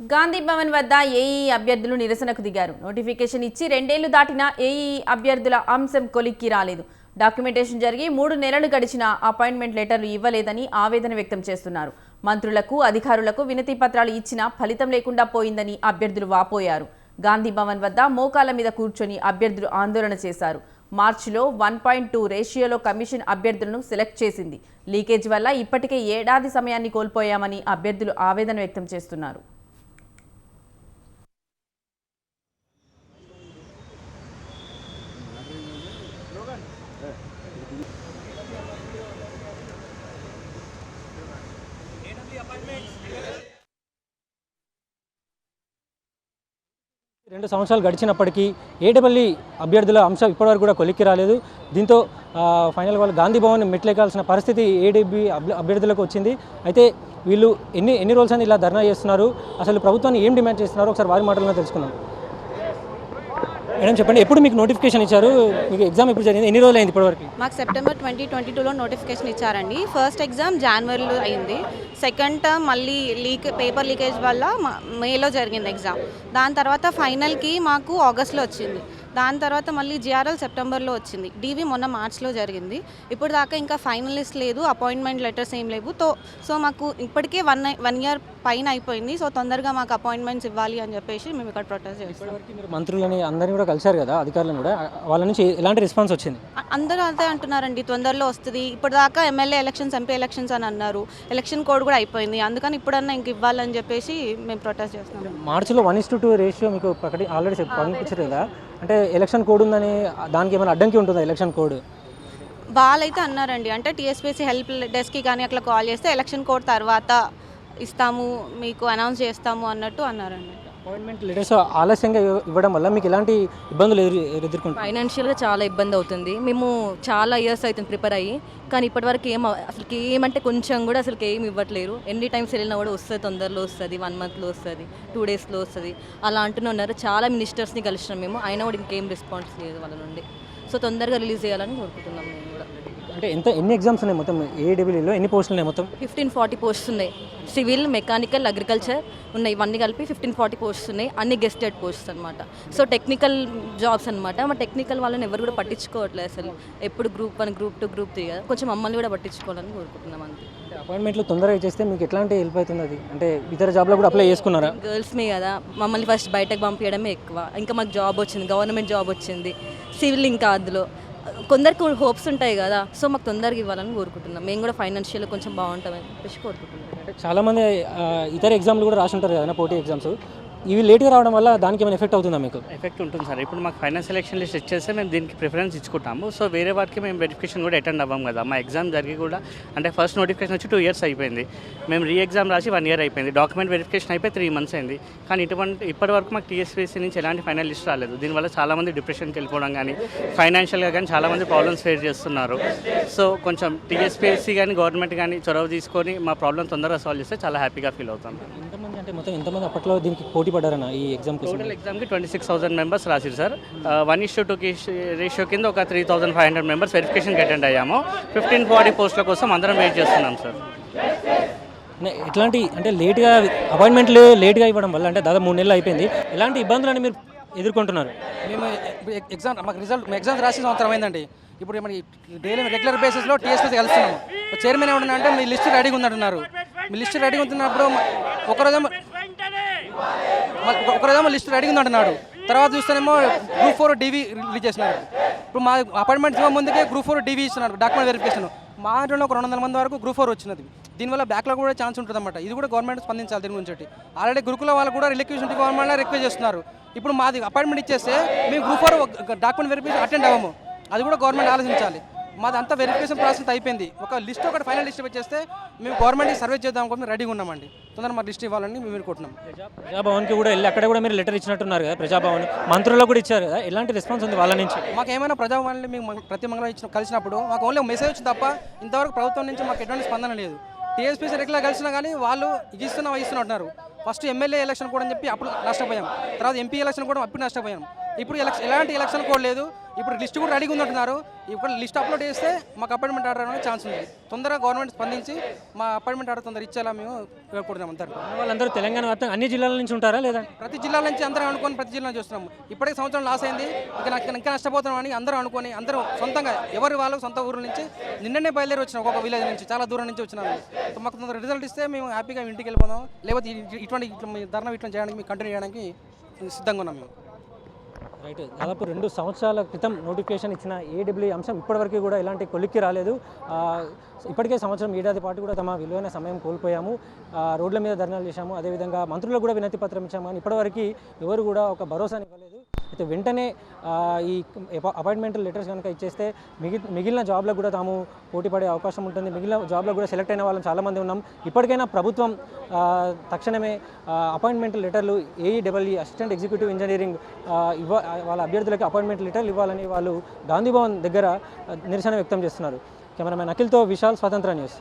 గాంధీ భవన్ వద్ద ఏఈ అభ్యర్థులు నిరసనకు దిగారు. నోటిఫికేషన్ ఇచ్చి రెండేళ్ళు దాటినా ఏఈ అభ్యర్థుల అంశం కొలిక్కి రాలేదు. డాక్యుమెంటేషన్ జరిగి మూడు నెలలు గడిచినా అపాయింట్మెంట్ లెటర్లు ఇవ్వలేదని ఆవేదన వ్యక్తం చేస్తున్నారు. మంత్రులకు అధికారులకు వినతి పత్రాలు ఇచ్చినా ఫలితం లేకుండా పోయిందని అభ్యర్థులు వాపోయారు. గాంధీ భవన్ వద్ద మోకాల మీద కూర్చొని అభ్యర్థులు ఆందోళన చేశారు. మార్చిలో వన్ పాయింట్ టూ రేషియోలో కమిషన్ అభ్యర్థులను సెలెక్ట్ చేసింది. లీకేజ్ వల్ల ఇప్పటికే ఏడాది సమయాన్ని కోల్పోయామని అభ్యర్థులు ఆవేదన వ్యక్తం చేస్తున్నారు. రెండు సంవత్సరాలు గడిచినప్పటికీ ఏడబల్లి అభ్యర్థుల అంశం ఇప్పటివరకు కూడా కొలిక్కి రాలేదు. దీంతో ఫైనల్ వాళ్ళు గాంధీ భవన్ మెట్లెక్కాల్సిన పరిస్థితి ఏడీబీ అభ్యర్థులకు వచ్చింది. అయితే వీళ్ళు ఎన్ని ఎన్ని రోజులు ఇలా ధర్నా చేస్తున్నారు? అసలు ప్రభుత్వాన్ని ఏం డిమాండ్ చేస్తున్నారో? ఒకసారి వారి మాటలను తెలుసుకుందాం. మేడం చెప్పండి ఎప్పుడు మీకు నోటిఫికేషన్ ఇచ్చారు? మీకు ఎగ్జామ్ ఎప్పుడు జరిగింది? ఎన్ని రోజులు అయింది ఇప్పటివరకు? మాకు సెప్టెంబర్ ట్వంటీ ట్వంటీ టూలో నోటిఫికేషన్ ఇచ్చారండి. ఫస్ట్ ఎగ్జామ్ జనవరిలో అయింది. సెకండ్ టర్మ్ మళ్ళీ లీక్ పేపర్ లీకేజ్ వల్ల మేలో జరిగింది ఎగ్జామ్ దాని తర్వాత ఫైనల్కి మాకు ఆగస్ట్లో వచ్చింది. దాని తర్వాత మళ్ళీ జిఆర్ఎల్ సెప్టెంబర్లో వచ్చింది. డీవీ మొన్న మార్చ్లో జరిగింది. ఇప్పుడు దాకా ఇంకా ఫైనల్ లిస్ట్ లేదు అపాయింట్మెంట్ లెటర్స్ ఏం లేవు. తో సో మాకు ఇప్పటికే వన్ వన్ ఇయర్ పైన అయిపోయింది. సో తొందరగా మాకు అపాయింట్మెంట్స్ ఇవ్వాలి అని చెప్పేసి మేము ఇక్కడ ప్రొటెస్ట్ చేస్తాం. మంత్రులని అందరినీ కూడా కలిశారు కదా అధికారులను కూడా. వాళ్ళ నుంచి ఎలాంటి రెస్పాన్స్ వచ్చింది? అందరూ అదే అంటున్నారండి. తొందరలో వస్తుంది. ఇప్పుడు దాకా ఎమ్మెల్యే ఎలక్షన్స్ ఎంపీ ఎలక్షన్స్ అని అన్నారు. ఎలక్షన్ కోడ్ కూడా అయిపోయింది. అందుకని ఇప్పుడన్నా ఇంక ఇవ్వాలని చెప్పేసి మేము ప్రొటెస్ట్ చేస్తున్నాం. మార్చిలో one is to two ratio మీకు ఆల్రెడీ పంపించారు కదా అంటే ఎలక్షన్ కోడ్ ఉందని దానికి ఏమైనా అడ్డంకి ఉంటుందా ఎలక్షన్ కోడ్ వాళ్ళైతే అన్నారండి. అంటే టీఎస్పీసీ హెల్ప్ డెస్క్కి కానీ అట్లా కాల్ చేస్తే ఎలక్షన్ కోడ్ తర్వాత ఇస్తాము మీకు అనౌన్స్ చేస్తాము అన్నట్టు అన్నారండి. అపాయింట్మెంట్ లెటర్స్ ఆలస్యంగా ఇవ్వడం వల్ల మీకు ఎలాంటి ఇబ్బందులు ఎదురు ఎదుర్కొంటారు ఫైనాన్షియల్గా చాలా ఇబ్బంది అవుతుంది. మేము చాలా ఇయర్స్ అవుతుంది ప్రిపేర్ అయ్యి. కానీ ఇప్పటివరకు ఏం అసలు అసలుకి ఏమంటే కొంచెం కూడా అసలుకి ఏం ఇవ్వట్లేరు. ఎన్ని టైమ్స్ వెళ్ళినా కూడా వస్తుంది తొందరలో వస్తుంది వన్ మంత్లో వస్తుంది టూ డేస్లో వస్తుంది. అలా అంటూనే ఉన్నారు. చాలా మినిస్టర్స్ని కలిసినాం మేము. అయినా కూడా ఇంకేం రెస్పాన్స్ లేదు వాళ్ళ నుండి. సో తొందరగా రిలీజ్ చేయాలని కోరుకుంటున్నాం మేము. అంటే ఎంత ఎన్ని ఎగ్జామ్స్ ఉన్నాయి మొత్తం? ఏడబ్ల్యూలో ఎన్ని పోస్టులు ఉన్నాయి మొత్తం? ఫిఫ్టీన్ ఫార్టీ పోస్ట్స్ ఉన్నాయి. సివిల్ మెకానికల్ అగ్రికల్చర్ ఉన్నాయి. ఇవన్నీ కలిపి ఫిఫ్టీన్ ఫార్టీ పోస్ట్స్ ఉన్నాయి. అన్ని గెస్టెడ్ పోస్ట్స్ అనమాట సో టెక్నికల్ జాబ్స్ అనమాట మా టెక్నికల్ వాళ్ళని ఎవరు కూడా పట్టించుకోవట్లేదు అసలు. ఎప్పుడు group one group two group three కదా. కొంచెం మమ్మల్ని కూడా పట్టించుకోవాలని కోరుకుంటున్నాం అంతే. అపాయింట్మెంట్లు తొందరగా చేస్తే మీకు ఎట్లాంటి హెల్ప్ అవుతుంది అది? అంటే ఇతర జాబ్లో కూడా అప్లై చేసుకున్నారా? గర్ల్స్మే కదా. మమ్మల్ని ఫస్ట్ బయటకు పంపించడమే ఎక్కువ. ఇంకా మాకు జాబ్ వచ్చింది. గవర్నమెంట్ జాబ్ వచ్చింది. సివిల్ ఇంకా అందులో. కొందరికి హోప్స్ ఉంటాయి కదా సో మాకు తొందరగా ఇవ్వాలని కోరుకుంటున్నాం. మేము కూడా ఫైనాన్షియల్ కొంచెం బాగుంటామని చెప్పేసి కోరుకుంటున్నాం. అంటే చాలామంది ఇతర ఎగ్జామ్లు కూడా రాసి ఉంటారు కదా పోటీ ఎగ్జామ్స్ ఇవి లేట్గా రావడం వల్ల దానికి ఏమైనా ఎఫెక్ట్ అవుతుందా మీకు? ఎఫెక్ట్ ఉంటుంది సార్. ఇప్పుడు మాకు ఫైనాన్స్ సెలెక్షన్ లిస్ట్ ఇచ్చేస్తే మేము దీనికి ప్రిఫరెన్స్ ఇచ్చుకుంటాము. సో వేరే వాటికి మేము వెరిఫికేషన్ కూడా అటెండ్ అవ్వం కదా. మా ఎగ్జామ్ జరిగి కూడా అంటే ఫస్ట్ నోటిఫికేషన్ వచ్చి టూ ఇయర్స్ అయిపోయింది. మేము రీ ఎగ్జామ్ రాసి వన్ ఇయర్ అయిపోయింది. డాక్యుమెంట్ వెరిఫికేషన్ అయిపోయి త్రీ మంత్స్ అయింది. కానీ ఇటువంటి ఇప్పటి వరకు మాకు టీఎస్పీసీ నుంచి ఎలాంటి ఫైనల్ లిస్ట్ రాలేదు. దీనివల్ల చాలామంది డిప్రెషన్కి వెళ్ళిపోవడం కానీ ఫైనాన్షియల్గా కానీ చాలామంది ప్రాబ్లమ్స్ ఫేస్ చేస్తున్నారు. సో కొంచెం టీఎస్పీఎస్సీ కానీ గవర్నమెంట్ కానీ చొరవ తీసుకొని మా ప్రాబ్లం తొందరగా సాల్వ్ చేస్తే చాలా హ్యాపీగా ఫీల్ అవుతాం. మొత్తం ఎంతమంది అప్పట్లో దీనికి పోటీ పడ్డారన్న ఈ ఎగ్జామ్ కోసం టోటల్ ఎగ్జామ్కి ట్వంటీ సిక్స్ థౌసండ్ మెంబర్స్ రాసిరు సార్. వన్ ఇష్యూ టూకి రేషియో కింద ఒక three thousand five hundred members వెరిఫికేషన్కి అటెండ్ అయ్యాము. ఫిఫ్టీన్ ఫార్టీ పోస్టుల కోసం అందరం వెయిట్ చేస్తున్నాం సార్. ఎట్లాంటి అంటే లేట్గా అపాయింట్మెంట్లు లేట్గా ఇవ్వడం వల్ల అంటే దాదాపు మూడు నెలలు అయిపోయింది. ఎలాంటి ఇబ్బందులని మీరు ఎదుర్కొంటున్నారు? మేము ఎగ్జామ్ మాకు రిజల్ట్ మేము ఎగ్జామ్స్ రాసి సంవత్సరం అయిందండి. ఇప్పుడు మన డైలీ రెగ్యులర్ బేసిస్లో టీఎస్పీసీ కలుస్తున్నాము చైర్మన్ ఏమన్నా అంటే మీ లిస్ట్ రెడీగా ఉందంటున్నారు. మీ లిస్ట్ రెడీగా ఉంటున్నప్పుడు మ- ఒకరోజేమో ఒక- ఒకరోజేమో లిస్ట్ రెడీగా ఉందంటున్నాడు తర్వాత చూస్తేనేమో గ్రూప్ ఫోర్ డీవీ రిలీజ్ చేసినారు ఇప్పుడు మా అపాయింట్మెంట్ ముందుకే గ్రూప్ ఫోర్ డీవీ ఇస్తున్నారు డాక్యుమెంట్ వెరిఫికేషన్ మా దాంట్లో ఒక రెండు వందల మంది వరకు గ్రూప్ ఫోర్ వచ్చినది. దీనివల్ల బ్యాక్లాగ్ కూడా ఛాన్స్ ఉంటుంది అనమాట ఇది కూడా గవర్నమెంట్ స్పందించాలి దీని గురించి. ఆల్రెడీ గురుకుల వాళ్ళు కూడా రిలక్యూషన్ గవర్నమెంట్ రిక్వెస్ట్ చేస్తున్నారు. ఇప్పుడు మాది అపాయింట్మెంట్ ఇచ్చేస్తే మేము group four document verification attend అవ్వము. అది కూడా గవర్నమెంట్ ఆలోచించాలి. మాది అంతా వెరిఫికేషన్ ప్రాసెస్ అయిపోయింది. ఒక లిస్ట్ ఒకటి ఫైనల్ లిస్ట్ వచ్చేస్తే మేము గవర్నమెంట్ సర్వే చేద్దాం అనుకుని రెడీగా ఉన్నామండి. తొందరగా మాకు లిస్ట్ ఇవ్వాలని మేము అనుకుంటున్నాం ప్రజాభవన్కి కూడా వెళ్ళి అక్కడ కూడా మీరు లెటర్ ఇచ్చినట్టున్నారు కదా ప్రజాభవన్ మంత్రులకు కూడా ఇచ్చారు కదా ఎలాంటి రెస్పాన్స్ ఉంది వాళ్ళ నుంచి? మాకు ఏమైనా ప్రజావాణిని మేము ప్రతి మంగళం ఇచ్చిన కలిసినప్పుడు మాకు ఓన్లీ మెసేజ్ వచ్చింది తప్ప ఇంతవరకు ప్రభుత్వం నుంచి మాకు ఎటువంటి స్పందన లేదు. టీఎస్పీసీ రెగ్యులర్ కలిసినా కానీ వాళ్ళు ఇస్తున్నాం అది ఇస్తున్నా అంటున్నారు. ఫస్ట్ ఎమ్మెల్యే ఎలక్షన్ కూడా అని చెప్పి అప్పుడు నష్టపోయాం. తర్వాత ఎంపీ ఎలక్షన్ కూడా అప్పుడు నష్టపోయాం. ఇప్పుడు ఎలక్షన్ ఎలాంటి ఎలక్షన్ కోడ్ లేదు. ఇప్పుడు లిస్ట్ కూడా రెడీగా ఉందంటున్నారు. ఇప్పుడు లిస్ట్ అప్లోడ్ చేస్తే మాకు అపాయింట్మెంట్ ఆర్డర్ అనే ఛాన్స్ ఉంది. తొందరగా గవర్నమెంట్ స్పందించి మా అపాయింట్మెంట్ ఆర్డర్ తొందర ఇచ్చేలా మేము కోరుకుంటున్నాం అంతా. వాళ్ళందరూ తెలంగాణ వ్యాప్తంగా అన్ని జిల్లాల నుంచి ఉంటారా లేదా? ప్రతి జిల్లా నుంచి అందరం అనుకొని ప్రతి జిల్లా చూస్తున్నాం. ఇప్పటికే సంవత్సరం లాస్ అయింది. ఇంకా నాకు ఇంకా నష్టపోతున్నాం అని అందరూ అనుకొని అందరూ సొంతంగా ఎవరి వాళ్ళు సొంత ఊరు నుంచి నిన్ననే బయలుదేరి వచ్చినాం ఒక్కొక్క విలేజ్ నుంచి. చాలా దూరం నుంచి వచ్చినాము మాకు తొందర రిజల్ట్ ఇస్తే మేము హ్యాపీగా ఇంటికి వెళ్ళిపోదాం. లేకపోతే ఇటువంటి ఇట్లా ధర్నా ఇట్లా చేయడానికి కంటిన్యూ చేయడానికి సిద్ధంగా ఉన్నాం మేము. రైట్ దాదాపు రెండు సంవత్సరాల క్రితం నోటిఫికేషన్ ఇచ్చిన ఏడబ్ల్యూ అంశం ఇప్పటివరకు కూడా ఎలాంటి కొలిక్కి రాలేదు. ఇప్పటికే సంవత్సరం ఏడాది పాటు కూడా తమ విలువైన సమయం కోల్పోయాము. రోడ్ల మీద ధర్నాలు చేశాము. అదేవిధంగా మంత్రులకు కూడా వినతి పత్రం ఇచ్చాము. కానీ ఇప్పటివరకు ఎవరు కూడా ఒక భరోసాని అయితే వెంటనే ఈ అపాయింట్మెంట్ లెటర్స్ కనుక ఇచ్చేస్తే మిగి మిగిలిన జాబ్లకు కూడా తాము పోటీ పడే అవకాశం ఉంటుంది. మిగిలిన జాబ్లకు కూడా సెలెక్ట్ అయిన వాళ్ళం చాలామంది ఉన్నాం. ఇప్పటికైనా ప్రభుత్వం తక్షణమే అపాయింట్మెంట్ లెటర్లు AEW e assistant executive engineering ఇవ్వ వాళ్ళ అభ్యర్థులకు అపాయింట్మెంట్ లెటర్లు ఇవ్వాలని వాళ్ళు గాంధీ భవన్ దగ్గర నిరసన వ్యక్తం చేస్తున్నారు. కెమెరామెన్ అఖిల్తో విశాల్ స్వతంత్ర న్యూస్.